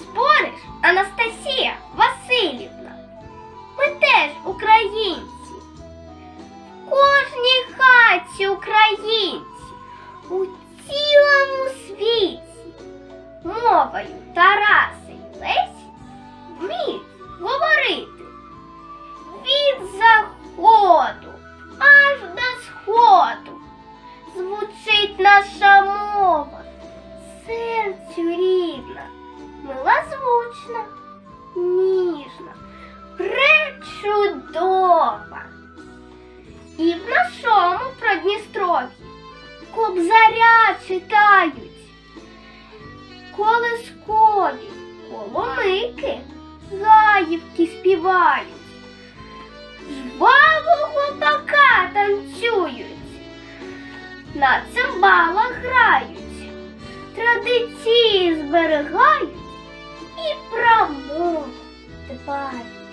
Спориш Анастасія Васильівна. Ми теж українці. В кожній хаті українці у цілому світі мовою Тараса і Лесі вміють говорити від заходу аж до сходу звучить наша. Милозвучна, ніжна, пречудова. І в нашому Продністров'ї кобзаря читають, колискові, коломики, гаївки співають, жвавого бака танцюють, на цимбалах грають, традиції зберігають Bye.